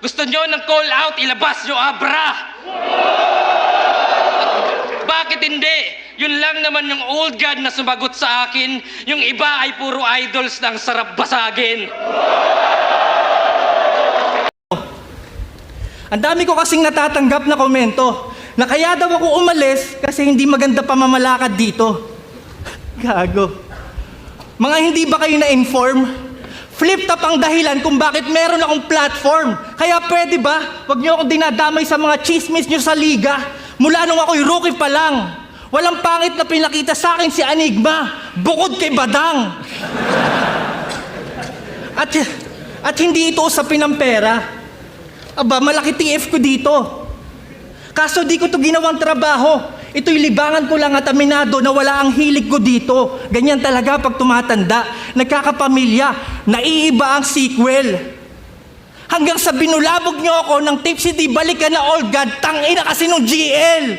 Gusto nyo ng call out, ilabas nyo, abra! Bakit hindi? Yun lang naman yung old god na sumagot sa akin. Yung iba ay puro idols ng sarap basagin. Ang dami ko kasing natatanggap na komento na kaya daw ako umalis kasi hindi maganda pamamalakad dito. Gago. Mga hindi ba kayo na-inform? Flip top ang dahilan kung bakit meron akong platform. Kaya pwede ba, wag niyo akong dinadamay sa mga chismis niyo sa liga. Mula nung ako'y rookie pa lang. Walang pangit na pinakita sa akin si Anigma, bukod kay Badang. At, at hindi ito usapin ng. Aba, malaki TF ko dito. Kaso di ko to ginawang trabaho. Ito'y libangan ko lang at aminado na wala ang hilig ko dito. Ganyan talaga pag tumatanda. Nagkakapamilya. Naiiba ang sequel. Hanggang sa binulabog niyo ako ng tipsy di balik ka na old god, tangina kasi nung GL.